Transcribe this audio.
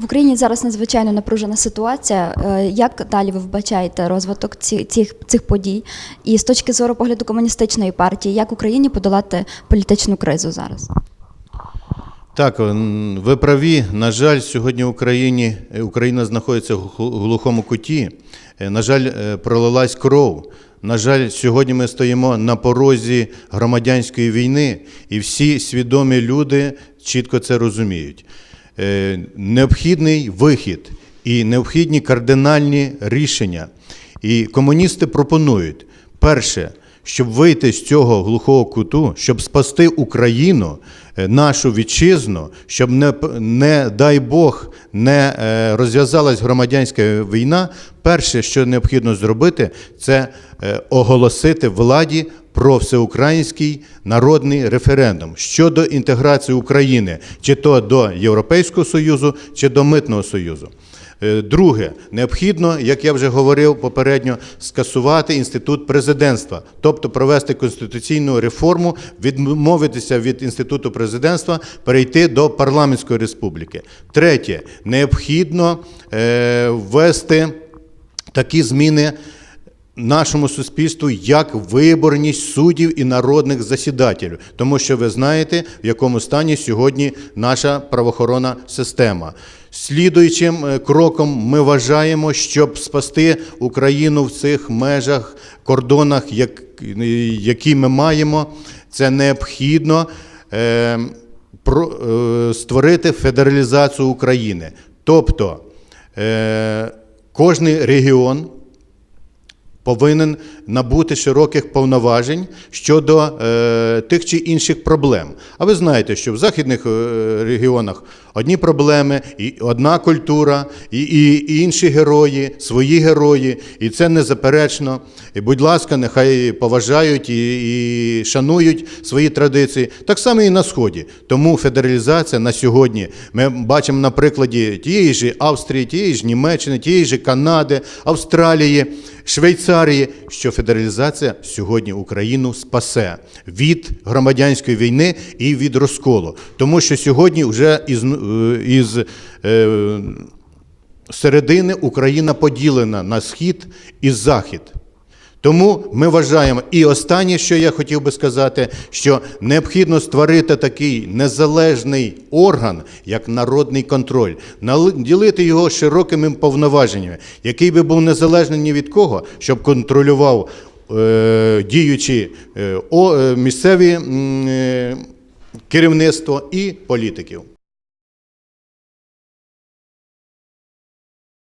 В Україні зараз надзвичайно напружена ситуація. Е, Як далі ви вбачаєте розвиток цих, цих подій? І з точки зору погляду комуністичної партії, як Україні подолати політичну кризу зараз? Так, ви праві. На жаль, сьогодні в Україні е, Україна знаходиться в глу- глухому куті. Е, На жаль, е, пролилась кров. На жаль, сьогодні ми стоїмо на порозі громадянської війни, і всі свідомі люди чітко це розуміють. Е, Необхідний вихід і необхідні кардинальні рішення. І комуністи пропонують перше щоб вийти з цього глухого куту, щоб спасти Україну, е, нашу вітчизну, щоб не, не дай Бог не е, розв'язалась громадянська війна, перше, що необхідно зробити, це оголосити владі про всеукраїнський народний референдум щодо інтеграції України, чи то до Європейського Союзу, чи до Митного Союзу. Е, Друге, необхідно, як я вже говорив попередньо, скасувати інститут президентства, тобто провести конституційну реформу, відмовитися від інституту президентства, перейти до парламентської республіки. Третє, необхідно е, ввести такі зміни нашому суспільству як виборність суддів і народних засідателів, тому що ви знаєте, в якому стані сьогодні наша правоохоронна система. Слідуючим е, кроком ми вважаємо, щоб спасти Україну в цих межах, кордонах, як, які ми маємо, це необхідно е, про, е, створити федералізацію України. Тобто кожний регіон повинен набути широких повноважень щодо е, тих чи інших проблем. А ви знаєте, що в західних е, регіонах одні проблеми, і одна культура, і, і, і інші герої, свої герої, і це незаперечно. І, будь ласка, нехай поважають і, і шанують свої традиції. Так само і на сході. Тому федералізація на сьогодні ми бачимо на прикладі тієї ж Австрії, тієї ж Німеччини, тієї ж Канади, Австралії. Швейцарії, що федералізація сьогодні Україну спасе від громадянської війни і від розколу. Тому що сьогодні вже із, е, із е, середини Україна поділена на схід і захід. Тому ми вважаємо, і останнє, що я хотів би сказати, що необхідно створити такий незалежний орган, як народний контроль, наділити його широкими повноваженнями, який би був незалежний ні від кого, щоб контролював е, діючі е, е, місцеві е, керівництво і політиків.